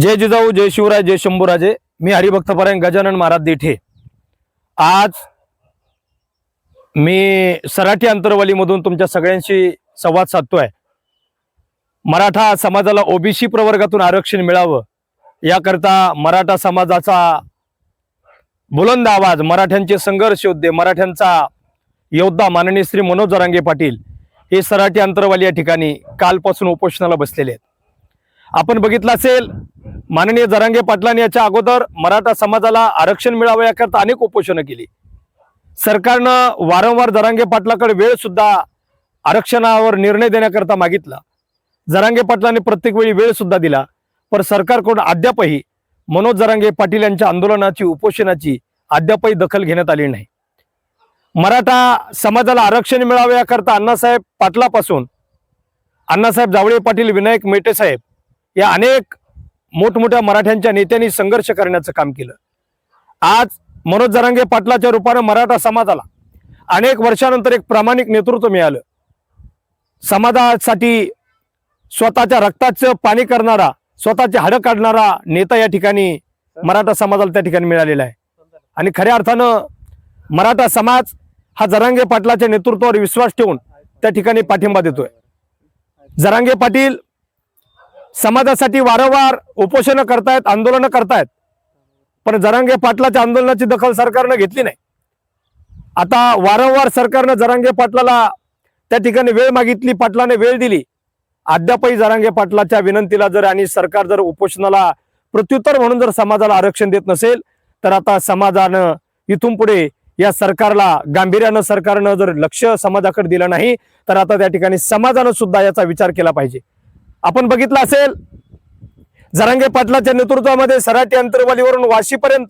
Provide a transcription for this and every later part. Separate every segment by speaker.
Speaker 1: जय जिजाऊ जय शिवराय जय शंभूराजे. मी हरिभक्तपरायण गजानन महाराज देठे. आज मी सराठी अंतरवालीमधून तुमच्या सगळ्यांशी संवाद साधतोय. मराठा समाजाला ओबीसी प्रवर्गातून आरक्षण मिळावं याकरता मराठा समाजाचा बुलंद आवाज मराठ्यांचे संघर्ष योद्धे मराठ्यांचा योद्धा माननीय श्री मनोज जरांगे पाटील हे सराठी अंतरवाली या ठिकाणी कालपासून उपोषणाला बसलेले आहेत. आपण बघितलं असेल माननीय जरांगे पाटलांनी याच्या अगोदर मराठा समाजाला आरक्षण मिळावं याकरता अनेक उपोषणं केली. सरकारनं वारंवार जरांगे पाटलाकडे वेळ सुद्धा आरक्षणावर निर्णय देण्याकरता मागितला. जरांगे पाटलांनी प्रत्येक वेळी वेळ सुद्धा दिला पण सरकारकडून अद्यापही मनोज जरांगे पाटील यांच्या आंदोलनाची उपोषणाची अद्यापही दखल घेण्यात आली नाही. मराठा समाजाला आरक्षण मिळावे याकरता अण्णासाहेब पाटलापासून अण्णासाहेब जावळे पाटील विनायक मेटे साहेब या अनेक मोठमोठ्या मराठ्यांच्या नेत्यांनी संघर्ष करण्याचं काम केलं. आज मनोज जरांगे पाटलाच्या रूपानं मराठा समाजाला अनेक वर्षानंतर एक प्रामाणिक नेतृत्व मिळालं. समाजासाठी स्वतःच्या रक्ताचं पाणी करणारा स्वतःचे हाडं काढणारा नेता या ठिकाणी मराठा समाजाला त्या ठिकाणी मिळालेला आहे. आणि खऱ्या अर्थानं मराठा समाज हा जरांगे पाटलाच्या नेतृत्वावर विश्वास ठेवून त्या ठिकाणी पाठिंबा देतोय. जरांगे पाटील समाजासाठी वारंवार उपोषणं करतायत आंदोलनं करतायत. पण जरांगे पाटलाच्या आंदोलनाची दखल सरकारनं घेतली नाही. आता वारंवार सरकारनं जरांगे पाटलाला त्या ठिकाणी वेळ मागितली पाटलाने वेळ दिली. अद्यापही जरांगे पाटलाच्या विनंतीला जर आणि सरकार जर उपोषणाला प्रत्युत्तर म्हणून जर समाजाला आरक्षण देत नसेल तर आता समाजानं इथून पुढे या सरकारला गांभीर्यानं सरकारनं जर लक्ष समाजाकडे दिलं नाही तर आता त्या ठिकाणी समाजानं सुद्धा याचा विचार केला पाहिजे. आपण बघितलं असेल जरांगे पाटलाच्या नेतृत्वामध्ये सराटी अंतरवालीवरून वाशीपर्यंत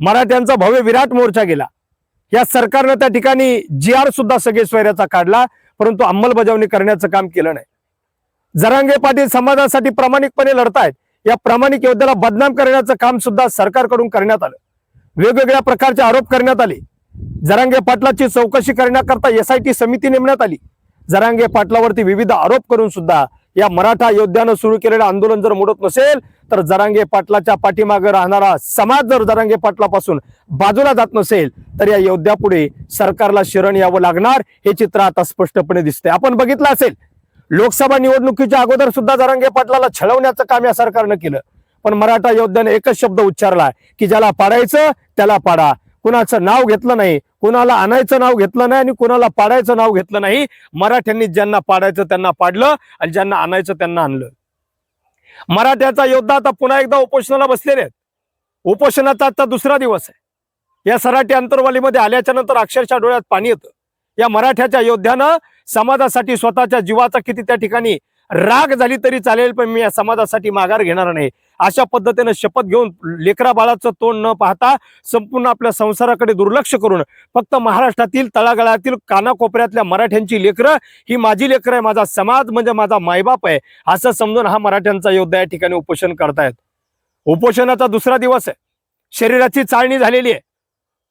Speaker 1: मराठ्यांचा भव्य विराट मोर्चा गेला. या सरकारनं त्या ठिकाणी जी आर सुद्धा सगळे स्वैर्याचा काढला परंतु अंमलबजावणी करण्याचं काम केलं नाही. जरांगे पाटील समाजासाठी प्रामाणिकपणे लढतायत. या प्रामाणिक योद्ध्याला बदनाम करण्याचं काम सुद्धा सरकारकडून करण्यात आलं. वेगवेगळ्या प्रकारचे आरोप करण्यात आले. जरांगे पाटलाची चौकशी करण्याकरता एस आय टी समिती नेमण्यात आली. जरांगे पाटलावरती विविध आरोप करून सुद्धा या मराठा योद्ध्यानं सुरू केलेलं आंदोलन जर मोडत नसेल तर जरांगे पाटलाच्या पाठीमागे राहणारा समाज जर जरांगे पाटलापासून बाजूला जात नसेल तर या योद्ध्यापुढे सरकारला शरण यावं लागणार हे चित्र आता स्पष्टपणे दिसतंय. आपण बघितलं असेल लोकसभा निवडणुकीच्या अगोदर सुद्धा जरांगे पाटलाला छळवण्याचं काम या सरकारनं केलं. पण मराठा योद्ध्याने एकच शब्द उच्चारला की ज्याला पाडायचं त्याला पाडा. कुणाचं नाव घेतलं नाही कुणाला आणायचं नाव घेतलं नाही आणि कुणाला पाडायचं नाव घेतलं नाही मराठ्यांनी ज्यांना पाडायचं त्यांना पाडलं आणि ज्यांना आणायचं त्यांना आणलं. मराठ्याचा योद्धा आता पुन्हा एकदा उपोषणाला बसलेले आहेत. उपोषणाचा आता दुसरा दिवस आहे. या सराठी अंतरवालीमध्ये आल्याच्यानंतर अक्षरशः डोळ्यात पाणी येतं. या मराठ्याच्या योद्ध्यानं समाजासाठी स्वतःच्या जीवाचा किती त्या ठिकाणी राग झाली तरी चालेल पण मी या समाजासाठी माघार घेणार नाही. अशा पद्धतीनं शपथ घेऊन लेकरा बाळाचं तोंड न पाहता संपूर्ण आपल्या संसाराकडे दुर्लक्ष करून फक्त महाराष्ट्रातील तळागाळातील कानाकोपऱ्यातल्या मराठ्यांची लेकरं ही माझी लेकरं आहे माझा समाज म्हणजे माझा मायबाप आहे असं समजून हा मराठ्यांचा योद्धा या ठिकाणी उपोषण करतायत. उपोषणाचा दुसरा दिवस आहे. शरीराची चाळणी झालेली आहे.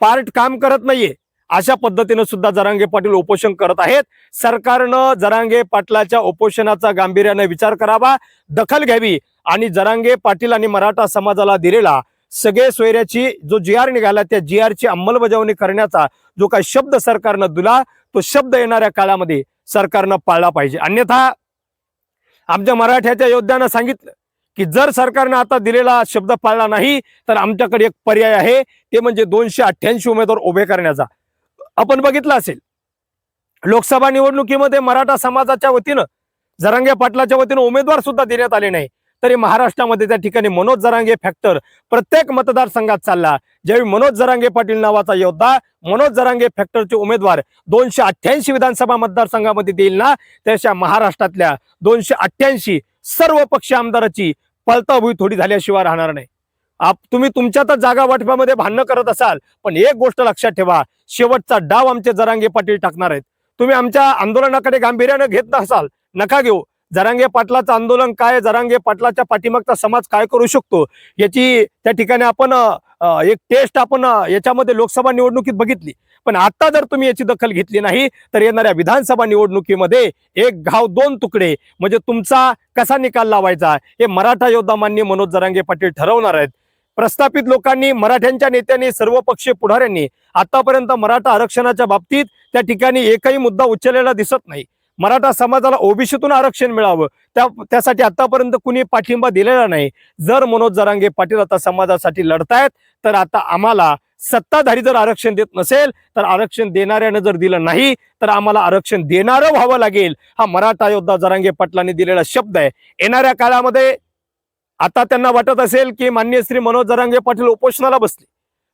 Speaker 1: पार्ट काम करत नाहीये. अशा पद्धतीनं सुद्धा जरांगे पाटील उपोषण करत आहेत. सरकारनं जरांगे पाटलाच्या उपोषणाचा गांभीर्याने विचार करावा दखल घ्यावी आणि जरांगे पाटील आणि मराठा समाजाला दिलेला सगळे सोयऱ्याची जो जी आर निघाला त्या जी आरची अंमलबजावणी करण्याचा जो काही शब्द सरकारनं दिला तो शब्द येणाऱ्या काळामध्ये सरकारनं पाळला पाहिजे. अन्यथा आमच्या मराठ्याच्या योद्ध्यानं सांगितलं की जर सरकारनं आता दिलेला शब्द पाळला नाही तर आमच्याकडे एक पर्याय आहे ते म्हणजे दोनशे अठ्ठ्याऐंशी उमेदवार उभे करण्याचा. आपण बघितलं असेल. लोकसभा निवडणुकीमध्ये मराठा समाजाच्या वतीनं जरांगे पाटलाच्या वतीनं उमेदवार सुद्धा देण्यात आले नाही. तरी महाराष्ट्रामध्ये त्या ठिकाणी मनोज जरांगे फॅक्टर प्रत्येक मतदारसंघात चालला. ज्यावेळी मनोज जरांगे पाटील नावाचा योद्धा मनोज जरांगे फॅक्टरचे उमेदवार दोनशे अठ्ठ्याऐंशी विधानसभा मतदारसंघामध्ये देईल ना त्याच्या महाराष्ट्रातल्या दोनशे अठ्ठ्याऐंशी सर्व पक्ष आमदाराची पळताभुई थोडी झाल्याशिवाय राहणार नाही. आप तुम्ही तुमच्यातच जागा वाटपामध्ये भांडणं करत असाल पण एक गोष्ट लक्षात ठेवा शेवटचा डाव आमचे जरांगे पाटील टाकणार आहेत. तुम्ही आमच्या आंदोलनाकडे गांभीर्यानं घेत नसाल नका घेऊ. जरांगे पाटलाचं आंदोलन काय जरांगे पाटलाच्या पाठीमागचा समाज काय करू शकतो? याची त्या ठिकाणी आपण एक टेस्ट आपण याच्यामध्ये लोकसभा निवडणुकीत बघितली. पण आता जर तुम्ही याची दखल घेतली नाही तर येणाऱ्या विधानसभा निवडणुकीमध्ये एक घाव दोन तुकडे म्हणजे तुमचा कसा निकाल लावायचा? हे मराठा योद्धा मान्य मनोज जरांगे पाटील ठरवणार आहेत. प्रस्थापित लोकांनी मराठ्यांच्या नेत्यांनी सर्व पक्षीय पुढाऱ्यांनी आतापर्यंत मराठा आरक्षणाच्या बाबतीत त्या ठिकाणी एकही मुद्दा उचललेला दिसत नाही. मराठा समाजाला ओबीसीतून आरक्षण मिळावं त्या त्यासाठी आतापर्यंत कुणी पाठिंबा दिलेला नाही. जर मनोज जरांगे पाटील आता समाजासाठी लढतायत तर आता आम्हाला सत्ताधारी जर आरक्षण देत नसेल तर आरक्षण देणाऱ्यानं जर दिलं नाही तर आम्हाला आरक्षण देणारं व्हावं लागेल. हा मराठा योद्धा जरांगे पाटलांनी दिलेला शब्द आहे. येणाऱ्या काळामध्ये आता त्यांना वाटत असेल की मान्य श्री मनोज जरांगे पाटील उपोषणाला बसले.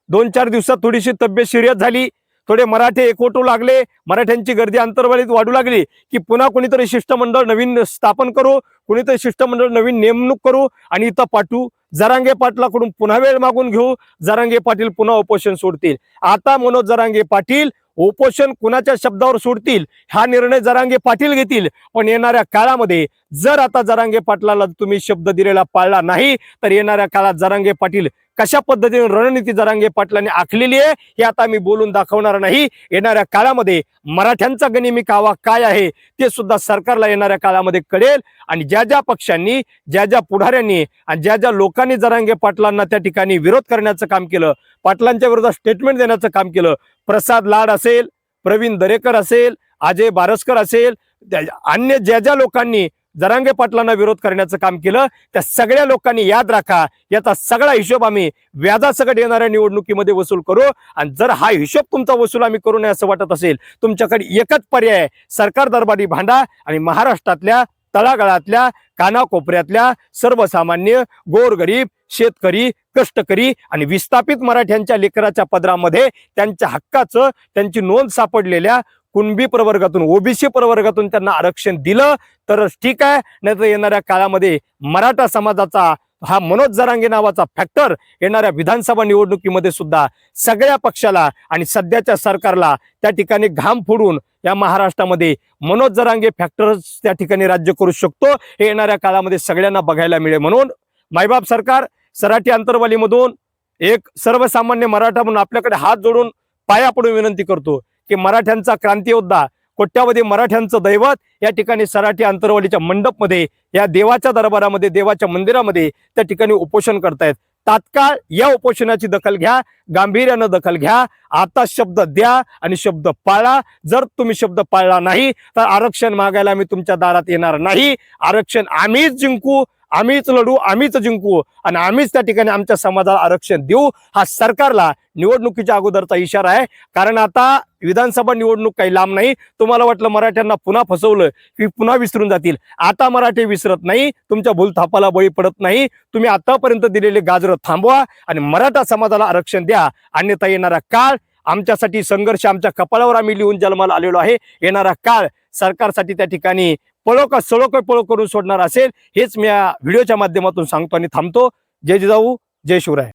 Speaker 1: दोन चार दिवसात थोडीशी तब्येत सिरियस झाली. थोडे मराठे एकवटू लागले. मराठ्यांची गर्दी अंतर्वालीत वाढू लागली की पुन्हा कोणीतरी शिष्टमंडळ नवीन स्थापन करू कोणीतरी शिष्टमंडळ नवीन नेमणूक करू आणि इथं पाठवू. जरांगे पाटलाकडून पुन्हा वेळ मागून घेऊ. जरांगे पाटील पुन्हा उपोषण सोडतील. आता मनोज जरांगे पाटील उपोषण कुणाच्या शब्दावर सोडतील? हा निर्णय जरांगे पाटील घेतील. पण येणाऱ्या काळामध्ये जर आता जरांगे पाटलाला तुम्ही शब्द दिलेला पाळला नाही तर येणाऱ्या काळात जरांगे पाटील कशा पद्धतीने रणनीती जरांगे पाटलांनी आखलेली आहे हे आता मी बोलून दाखवणार नाही. येणाऱ्या काळामध्ये मराठ्यांचा गनिमी कावा काय आहे ते सुद्धा सरकारला येणाऱ्या काळामध्ये कळेल. आणि ज्या ज्या पक्षांनी ज्या ज्या पुढाऱ्यांनी आणि ज्या ज्या लोकांनी जरांगे पाटलांना त्या ठिकाणी विरोध करण्याचं काम केलं पाटलांच्या विरोधात स्टेटमेंट देण्याचं काम केलं प्रसाद लाड असेल प्रवीण दरेकर असेल अजय बारसकर असेल त्या- अन्य ज्या ज्या लोकांनी जरांगे पाटलांना विरोध करण्याचं काम केलं. त्या सगळ्या लोकांनी याद राखा याचा सगळा हिशोब आम्ही व्याजासकट येणाऱ्या निवडणुकीमध्ये वसूल करू. आणि जर हा हिशोब तुमचा वसूल आम्ही करू नये असं वाटत असेल तुमच्याकडे एकच पर्याय सरकार दरबारी भांडा आणि महाराष्ट्रातल्या तळागाळातल्या कानाकोपऱ्यातल्या सर्वसामान्य गोरगरीब शेतकरी कष्टकरी आणि विस्थापित मराठ्यांच्या लेकराच्या पदरामध्ये त्यांच्या हक्काचं त्यांची नोंद सापडलेल्या कुणबी प्रवर्गातून ओबीसी प्रवर्गातून त्यांना आरक्षण दिलं तरच ठीक आहे. नाहीतर येणाऱ्या काळामध्ये मराठा समाजाचा हा मनोज जरांगे नावाचा फॅक्टर येणाऱ्या विधानसभा निवडणुकीमध्ये सुद्धा सगळ्या पक्षाला आणि सध्याच्या सरकारला त्या ठिकाणी घाम फोडून या महाराष्ट्रामध्ये मनोज जरांगे फॅक्टर त्या ठिकाणी राज्य करू शकतो. हे येणाऱ्या काळामध्ये सगळ्यांना बघायला मिळेल म्हणून. मायबाप सरकार सराठी अंतर्वालीमधून एक सर्वसामान्य मराठा म्हणून आपल्याकडे हात जोडून पाया पडून विनंती करतो. की मराठ्यांचा क्रांतीयोद्धा कोट्यावधी मराठ्यांचं दैवत या ठिकाणी सराठी अंतरवालीच्या मंडपमध्ये या देवाच्या दरबारामध्ये देवाच्या मंदिरामध्ये त्या ठिकाणी उपोषण करतायत. तात्काळ या उपोषणाची दखल घ्या गांभीर्यानं दखल घ्या आता शब्द द्या आणि शब्द पाळा. जर तुम्ही शब्द पाळला नाही तर आरक्षण मागायला मी तुमच्या दारात येणार नाही. आरक्षण आम्हीच जिंकू आम्हीच लढू आम्हीच जिंकू आणि आम्हीच त्या ठिकाणी आमच्या समाजाला आरक्षण देऊ हा सरकारला निवडणुकीच्या अगोदरचा इशारा आहे. कारण आता विधानसभा निवडणूक काही लांब नाही. तुम्हाला वाटलं मराठ्यांना पुन्हा फसवलं की पुन्हा विसरून जातील. आता मराठी विसरत नाही. तुमच्या भूलथापाला बळी पडत नाही. तुम्ही आतापर्यंत दिलेले गाजरं थांबवा आणि मराठा समाजाला आरक्षण द्या. अन्यथा येणारा काळ आमच्यासाठी संघर्ष आमच्या कपाळावर आम्ही लिहून जन्माला आलेलो आहे. येणारा काळ सरकारसाठी त्या ठिकाणी पळो का सळो का पळो करून सोडणार असेल हेच मी या व्हिडिओच्या माध्यमातून सांगतो आणि थांबतो. जय जिजाऊ जय शिवराय.